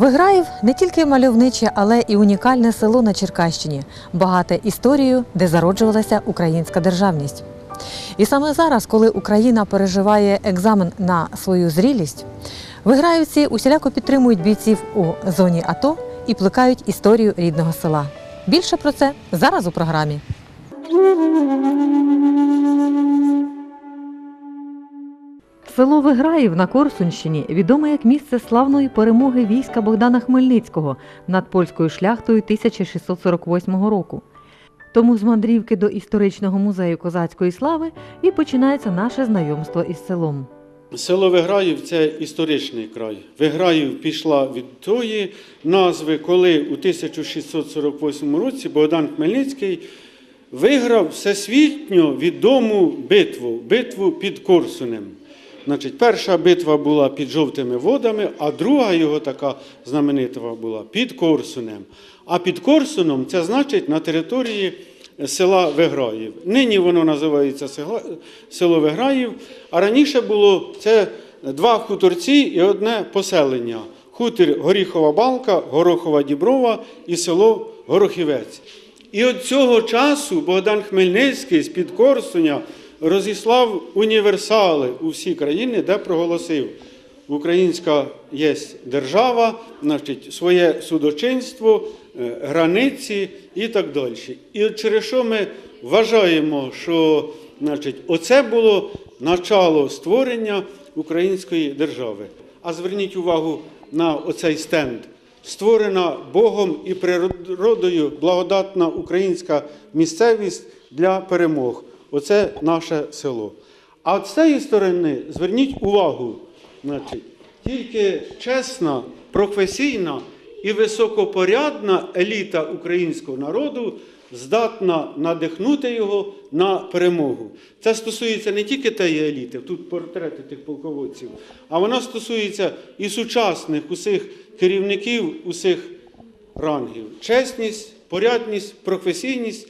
Виграїв не тільки мальовниче, але і унікальне село на Черкащині, багате історією, де зароджувалася українська державність. І саме зараз, коли Україна переживає екзамен на свою зрілість, виграївці усіляко підтримують бійців у зоні АТО і плекають історію рідного села. Більше про це зараз у програмі. Село Виграїв на Корсунщині відоме як місце славної перемоги війська Богдана Хмельницького над польською шляхтою 1648 року. Тому з мандрівки до історичного музею козацької слави і починається наше знайомство із селом. Село Виграїв це історичний край. Виграїв пішла від тої назви, коли у 1648 році Богдан Хмельницький виграв всесвітньо відому битву битву під Корсунем. Значить, перша битва була під жовтими водами, а друга його така знаменита була під Корсунем. А під Корсуном це значить на території села Виграїв. Нині воно називається село Виграїв, а раніше було це два хуторці і одне поселення. Хутір Горіхова Балка, Горохова Діброва і село Горохівець. І от цього часу Богдан Хмельницький з-під Корсуня розіслав універсали у всі країни, де проголосив. Українська є держава, значить, своє судочинство, е, границі і так далі. І через що ми вважаємо, що значить, оце було начало створення української держави. А зверніть увагу на оцей стенд. Створена Богом і природою благодатна українська місцевість для перемог. Оце наше село. А з цієї сторони зверніть увагу, значить, тільки чесна, професійна і високопорядна еліта українського народу здатна надихнути його на перемогу. Це стосується не тільки тієї еліти, тут портрети тих полководців, а вона стосується і сучасних усіх керівників усіх рангів. Чесність, порядність, професійність.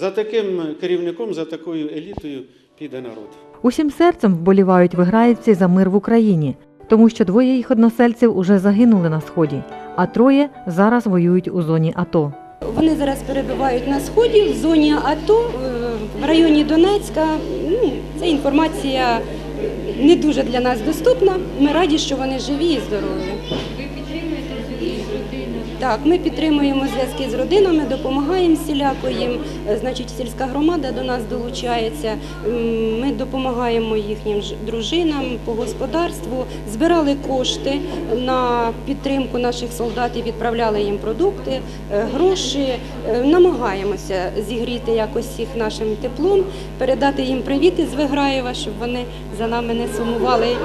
За таким керівником, за такою елітою піде народ. Усім серцем вболівають виграївці за мир в Україні, тому що двоє їх односельців уже загинули на сході, а троє зараз воюють у зоні АТО. Вони зараз перебувають на сході в зоні АТО е, в районі Донецька. Ну, Ця інформація не дуже для нас доступна. Ми раді, що вони живі і здорові. Так, ми підтримуємо зв'язки з родинами, допомагаємо всіляко їм. Е, Значить, сільська громада до нас долучається. Ми допомагаємо їхнім дружинам по господарству, збирали кошти на підтримку наших солдатів, відправляли їм продукти, е, гроші. Е, Намагаємося зігріти якось їх нашим теплом, передати їм привіти з Виграєва, щоб вони за нами не сумували.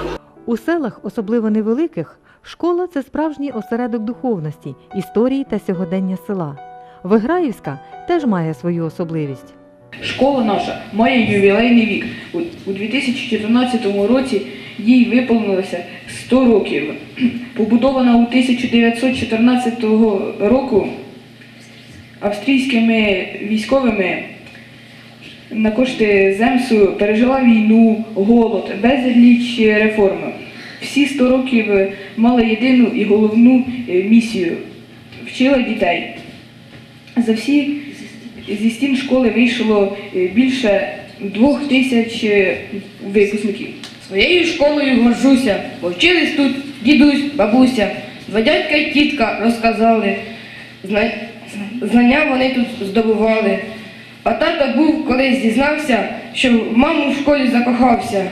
У селах, особливо невеликих, школа це справжній осередок духовності, історії та сьогодення села. Виграївська теж має свою особливість. Школа наша має ювілейний вік. У- У 2014 році їй виповнилося 100 років. Побудована у 1914 року австрійськими військовими на кошти ЗЕМСу пережила війну, голод, безліч реформ. Всі 100 років мала єдину і головну е, місію вчила дітей. За всі зі стін школи вийшло е, більше двох тисяч е, випускників. Своєю школою горжуся, бо вчились тут дідусь, бабуся, два дядька й тітка розказали. Знання вони тут здобували. А тато був колись зізнався, що в маму в школі закохався.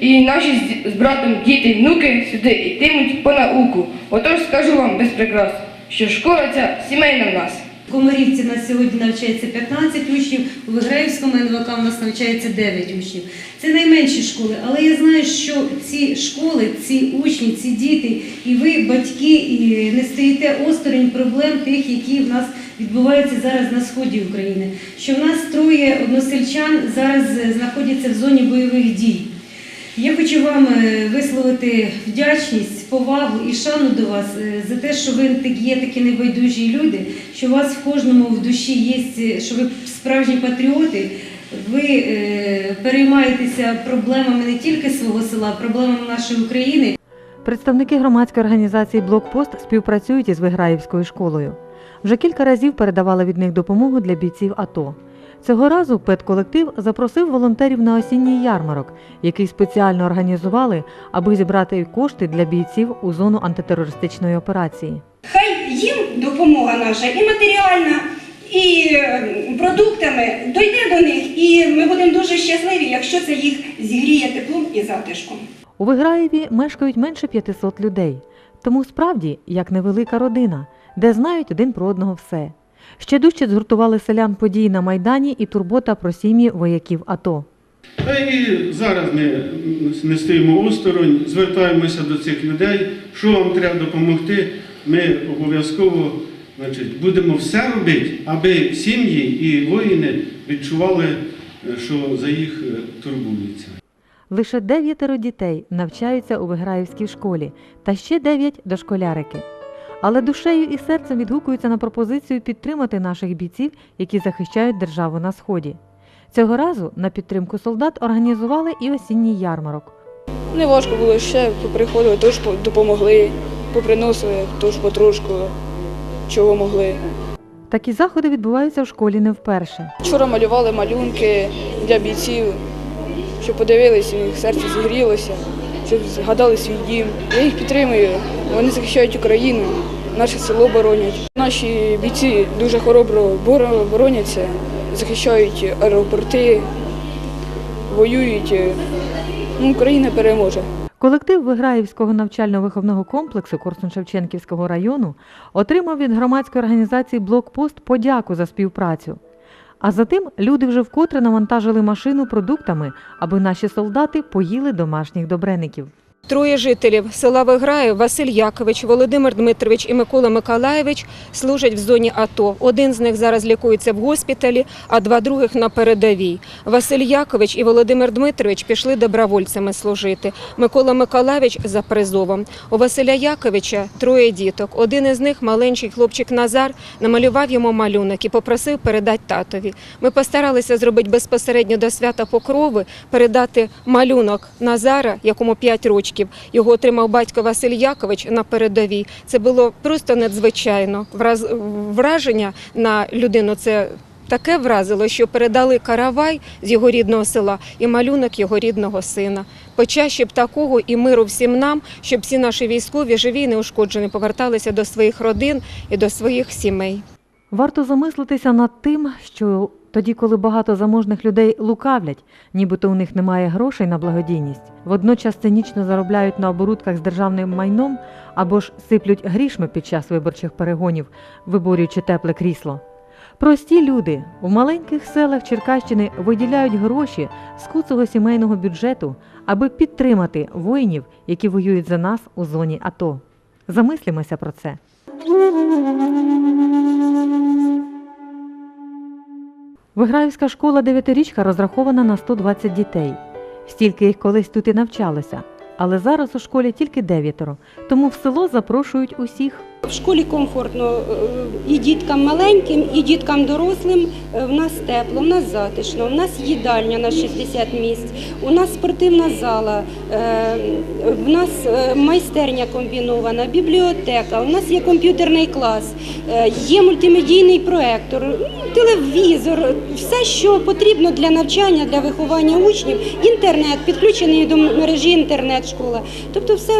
І наші з- братом діти внуки сюди йтимуть по науку. Отож скажу вам без прикрас, що школа ця сімейна в нас. В Комарівці на сьогодні навчається 15 учнів, у Виграївському НВК у нас навчається 9 учнів. Це найменші школи, але я знаю, що ці школи, ці учні, ці діти, і ви, батьки, і не стоїте осторонь проблем тих, які в нас відбуваються зараз на сході України. Що в нас троє односельчан зараз знаходяться в зоні бойових дій. Я хочу вам е, висловити вдячність, повагу і шану до вас е, за те, що ви є такі небайдужі люди, що у вас в кожному в душі є, е, що ви справжні патріоти. Ви переймаєтеся проблемами не тільки свого села, а проблемами нашої України. Представники громадської організації Блокпост співпрацюють із Виграївською школою. Вже кілька разів передавали від них допомогу для бійців АТО. Цього разу педколектив запросив волонтерів на осінній ярмарок, який спеціально організували, аби зібрати кошти для бійців у зону антитерористичної операції. Хай їм допомога наша і матеріальна, і е, продуктами дойде до них, і ми будемо дуже щасливі, якщо це їх зігріє теплом і затишком. У Виграєві мешкають менше 500 людей, тому справді як невелика родина, де знають один про одного все. Ще дужче згуртували селян події на Майдані і турбота про сім'ї вояків АТО. Та і зараз ми не стоїмо осторонь, звертаємося до цих людей, що вам треба допомогти. Ми обов'язково значить, будемо все робити, аби сім'ї і воїни відчували, е, що за їх е, турбуються. Лише дев'ятеро дітей навчаються у Виграївській школі та ще дев'ять дошколярики. Але душею і серцем відгукуються на пропозицію підтримати наших бійців, які захищають державу на сході. Цього разу на підтримку солдат організували і осінній ярмарок. Не важко було ще, приходили, теж допомогли, поприносили, теж потрошку, чого могли. Такі заходи відбуваються в школі не вперше. Вчора малювали малюнки для бійців, щоб подивилися, їх серце зігрілося, щоб згадали свій дім. Я їх підтримую, вони захищають Україну, наше село боронять. Наші бійці дуже хоробро бороняться, захищають аеропорти, воюють. Ну, Україна переможе. Колектив Виграївського навчально-виховного комплексу Корсун-Шевченківського району отримав від громадської організації Блокпост подяку за співпрацю. А затим люди вже вкотре навантажили машину продуктами, аби наші солдати поїли домашніх добреників. Троє жителів села Виграїв Василь Якович, Володимир Дмитрович і Микола Миколаєвич служать в зоні АТО. Один з них зараз лікується в госпіталі, а два других на передовій. Василь Якович і Володимир Дмитрович пішли добровольцями служити. Микола Миколаєвич за призовом. У Василя Яковича троє діток. Один із них, маленький хлопчик Назар, намалював йому малюнок і попросив передати татові. Ми постаралися зробити безпосередньо до свята Покрови, передати малюнок Назара, якому 5 років. Його отримав батько Василь Якович на передовій. Це було просто надзвичайно. Враз... Враження на людину це таке вразило, що передали каравай з його рідного села і малюнок його рідного сина. Почаще б такого і миру всім нам, щоб всі наші військові живі і неушкоджені поверталися до своїх родин і до своїх сімей. Варто замислитися над тим, що тоді, коли багато заможних людей лукавлять, нібито у них немає грошей на благодійність, водночас цинічно заробляють на оборудках з державним майном або ж сиплють грішми під час виборчих перегонів, виборюючи тепле крісло. Прості люди в маленьких селах Черкащини виділяють гроші з куцого сімейного бюджету, аби підтримати воїнів, які воюють за нас у зоні АТО. Замислімося про це. Виграївська школа дев'ятирічка розрахована на 120 дітей. Стільки їх колись тут і навчалося. Але зараз у школі тільки дев'ятеро, тому в село запрошують усіх. В школі комфортно е, і діткам маленьким, і діткам дорослим. Е, В нас тепло, в нас затишно, в нас їдальня на 60 місць, у нас спортивна зала, е, в нас е, майстерня комбінована, бібліотека, у нас є комп'ютерний клас, е, є мультимедійний проектор, телевізор, все, що потрібно для навчання, для виховання учнів, інтернет, підключений до мережі інтернет-школа. Тобто, все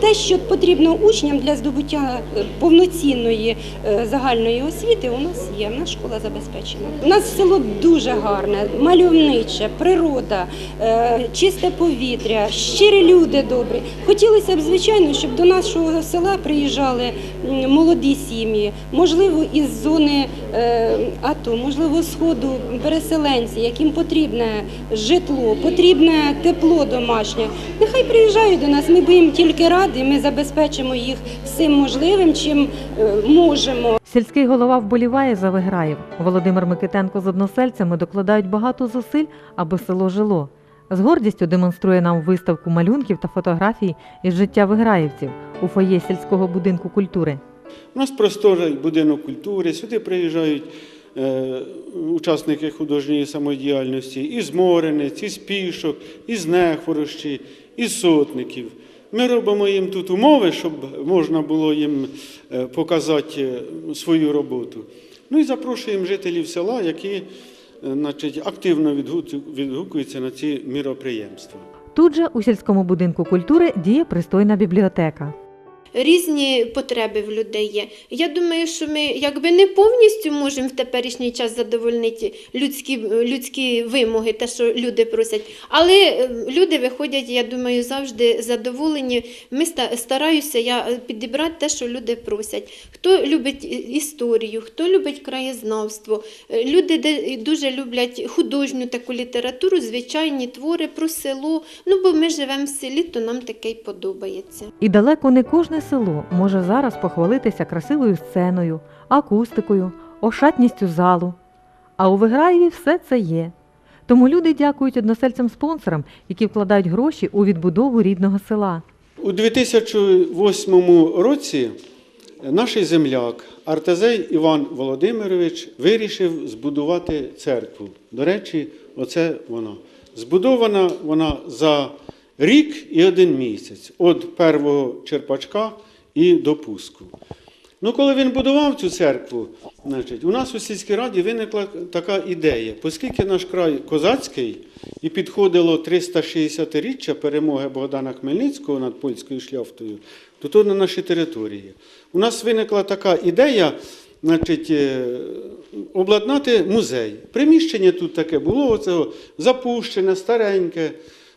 те, що потрібно учням для здобуття е, повноцінної е, загальної освіти, у нас є. У нас школа забезпечена. У нас село дуже гарне, мальовниче, природа, е, чисте повітря, щирі люди добрі. Хотілося б, звичайно, щоб до нашого села приїжджали молоді сім'ї, можливо, із зони е, АТО, можливо, сходу переселенці, яким потрібне житло, потрібне тепло домашнє. Нехай приїжджають до нас. Ми будемо тільки раді. Ми забезпечимо їх всім можливим, чим е, можемо. Сільський голова вболіває за Виграїв. Володимир Микитенко з односельцями докладають багато зусиль, аби село жило. З гордістю демонструє нам виставку малюнків та фотографій із життя виграївців у фоє сільського будинку культури. У нас просторий будинок культури, сюди приїжджають е, учасники художньої самодіяльності із Морениць, із Пішок, із Нехворощі, із Сотників. Ми робимо їм тут умови, щоб можна було їм е, показати е, свою роботу. Ну і запрошуємо жителів села, які е, значить, активно відгукуються на ці міроприємства. Тут же у сільському будинку культури діє пристойна бібліотека. Різні потреби в людей є. Я думаю, що ми якби не повністю можемо в теперішній час задовольнити людські, людські вимоги, те, що люди просять. Але е, люди виходять, я думаю, завжди задоволені. Ми стараюся я підібрати те, що люди просять. Хто любить історію, хто любить краєзнавство. Е, Люди дуже люблять художню таку літературу, звичайні твори про село. Ну, бо ми живемо в селі, то нам таке й подобається. І далеко не кожне село може зараз похвалитися красивою сценою, акустикою, ошатністю залу. А у Виграєві все це є. Тому люди дякують односельцям-спонсорам, які вкладають гроші у відбудову рідного села. У 2008 році наш земляк Артезей Іван Володимирович вирішив збудувати церкву. До речі, оце вона. Збудована вона за рік і один місяць від першого черпачка і до пуску. Ну, коли він будував цю церкву, значить, у нас у сільській раді виникла така ідея, оскільки наш край козацький і підходило 360-річчя перемоги Богдана Хмельницького над польською шляхтою, то тут на нашій території. У нас виникла така ідея, значить, е, обладнати музей. Приміщення тут таке було, оцього запущене, стареньке.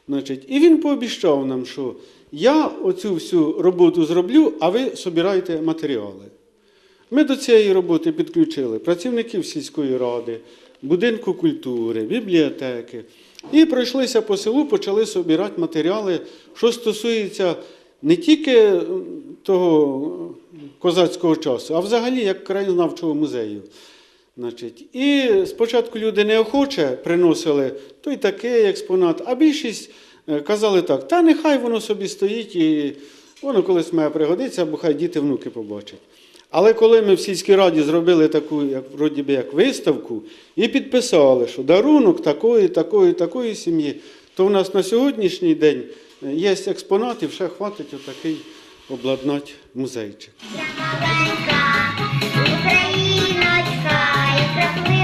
Значить, і він пообіцяв нам, що я оцю всю роботу зроблю, а ви собирайте матеріали. Ми до цієї роботи підключили працівників сільської ради, будинку культури, бібліотеки. І пройшлися по селу, почали собирати матеріали, що стосується не тільки того козацького часу, а взагалі як краєзнавчого музею. Значить, і спочатку люди неохоче приносили той такий експонат, а більшість е, казали так, та нехай воно собі стоїть і воно колись має пригодитися, або хай діти внуки побачать. Але коли ми в сільській раді зробили таку, як, вроді би, як виставку, і підписали, що дарунок такої, такої, такої сім'ї, то в нас на сьогоднішній день е, є експонат і вже хватить отакий обладнати музейчик. Україна Trembling.